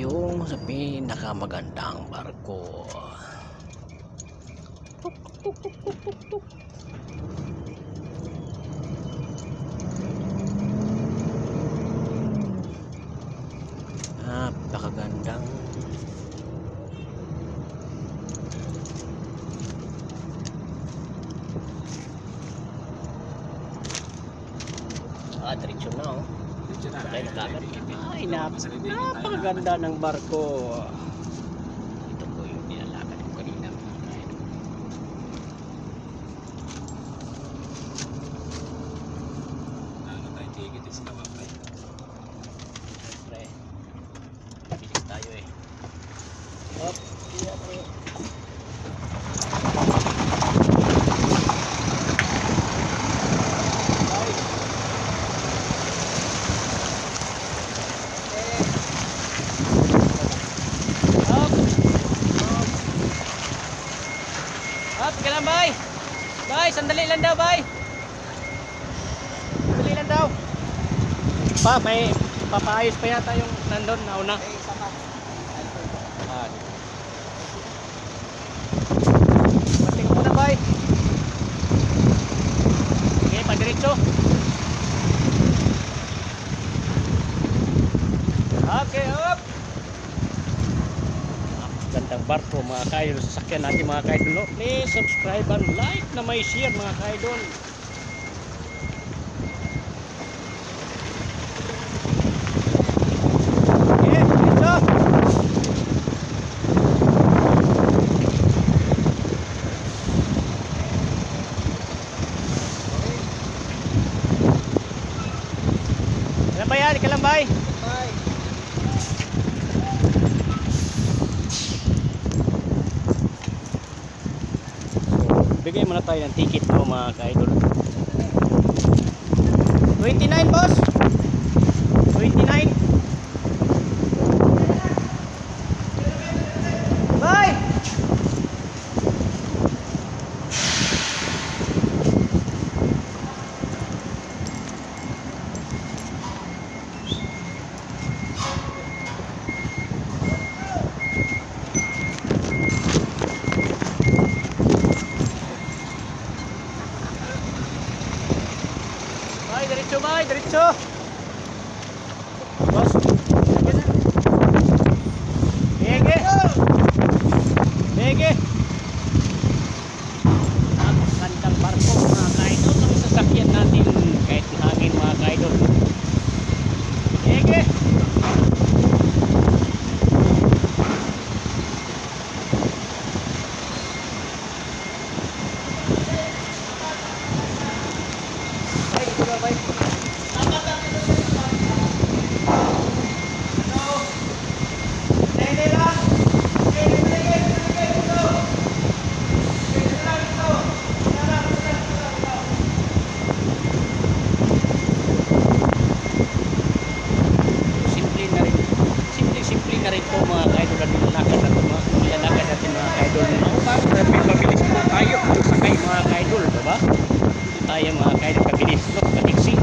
mo sa pinakamagandang barko. Napakagandang Ah, diretso na oh. Ay, nap napakaganda ng barko. Ito po yung nilalakad ko kanina. mga kaidol. Ano tayo ticket is kawapay. Siyempre, bilis tayo eh. Hop, iya pre. Hop. Hop. Hop, sige lang, bay. Bay, sandali lang daw, bay. Sandali lang daw. Pa, may papaayos pa yata yung nandun nauna. Ah. Pating muna, bay. Barko mga kaidol. Sasakyan natin mga kaidol. no? Please subscribe and like na may share mga kaidol. Okay, diretso. Muna tayo ng ticket mo mga ka-idol. 29 boss? 29? Bye! Bye, diretso. Boss. Bege. Bege. Ang kandang barko mga kaidol ang sasakyan natin kahit hangin mga kaidol. Bege. Bye, dito bye. simple na rin simple simple na rin to mga kaidol na nilalakad natin mga nilalakad natin no para may mabilis po tayo. Sakay mga kaidol diba Hindi tayo mga kaidol kabilis no katiksi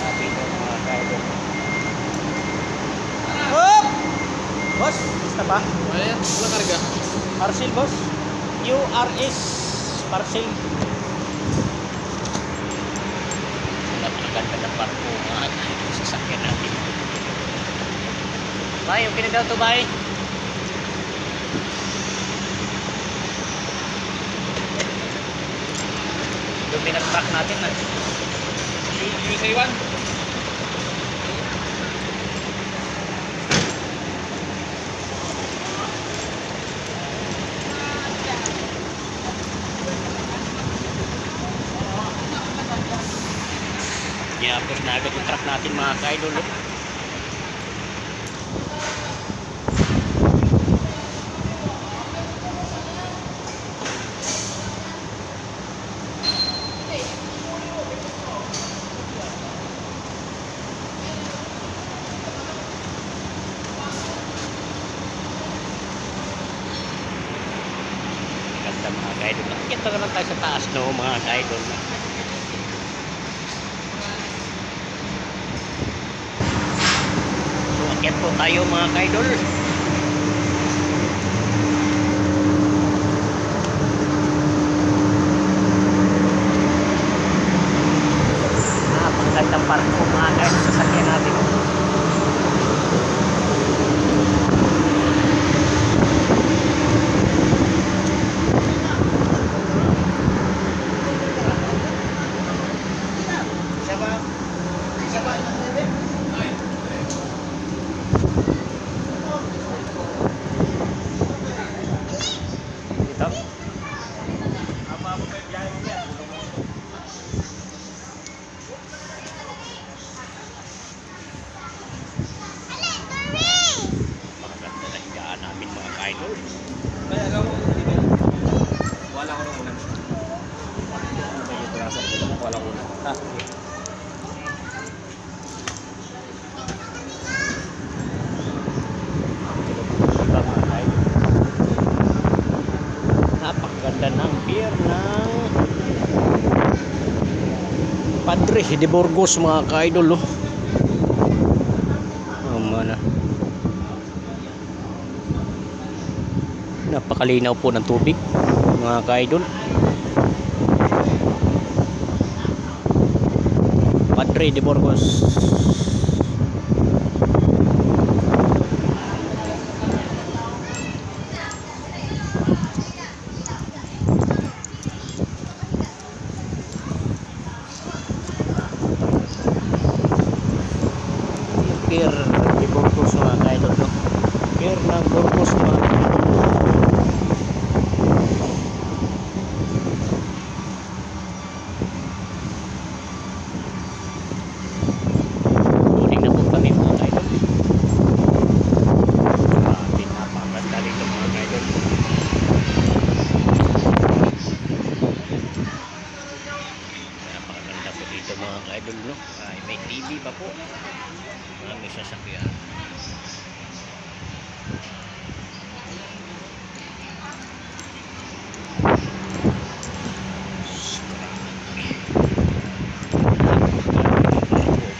Grabe ito mga kaidol Hop! Boss, basta ba? Wala yan, wala karga. Parcel boss. URS parcel. Napakaganda ng mga kaidol sasakyan natin. Bay, okay na daw to bay. Yung pinag-track natin na. Yung sa iwan. Yapos na agad yung truck natin mga ka-idol. oh. Ganda mga ka-idol. Nakikita ka lang tayo sa taas no mga ka-idol. So, akyat po tayo mga ka-idol. Napakagandang parko mga ka-idol sa sakyan natin. Dito. Maganda na higaan namin mga ka-idol. Kaya alam mo, wala ko nung unan. Ano ba yung pirasan ko? Ka-idol? Napakaganda ng beer ng Padre de Burgos mga ka-idol oh. Oh, mana. Napakalinaw po ng tubig mga ka-idol. De Burgos. Pier de Burgos mga ka-idol no? Pier ng Burgos mga ka-idol. Tuning na po kami mga ka-idol. Grabe, napakaganda rito mga ka-idol. Napakaganda po dito mga ka-idol no? Ay, may TV pa po. Marami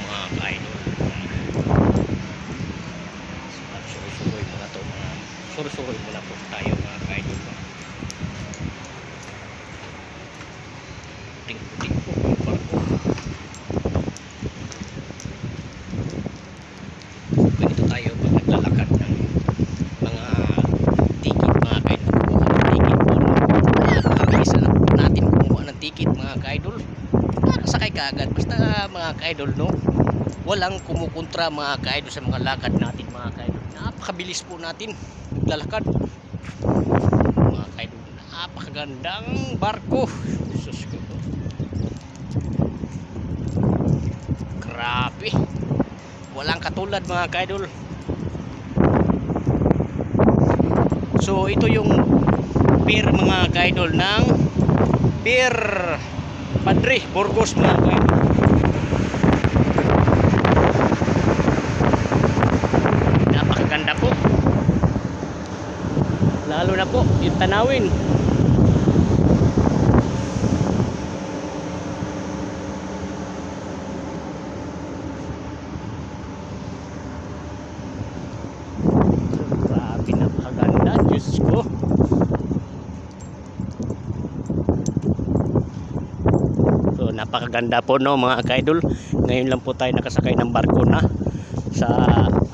mga ka-idol. At surusuroy mga surusuroy muna po tayo mga ka-idol. Puting-puting po yung barko. ganito tayo pag naglalakad ng mga ticket mga ka-idol kumuha ng ticket po nakakabisa na po natin kumuha ng ticket mga ka-idol. Nakasakay ka agad basta mga ka-idol no? Walang kumukontra mga ka-idol sa mga lakad natin mga ka-idol. Napakabilis po natin naglalakad mga ka-idol napakagandang barko. Sus ko grabe. Walang katulad mga kaidol. So ito yung pier mga kaidol ng pier Padre Burgos mga kaidol napakaganda po. Lalo na po yung tanawin Grabe, napakaganda. Diyos ko. So, napakaganda po no mga kaidol. Ngayon lang po tayo nakasakay ng barko na sa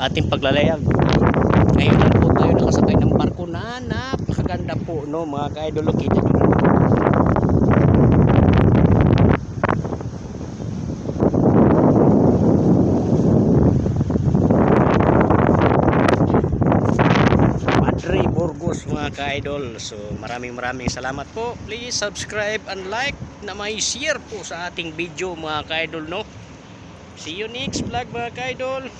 ating paglalayag. Ngayon lang po tayo nakasakay ng barko na napakaganda po no mga kaidol. Kita nyo Burgos mga ka-idol. So maraming maraming salamat po. Please subscribe and like na may share po sa ating video mga ka-idol no. See you next vlog mga ka-idol.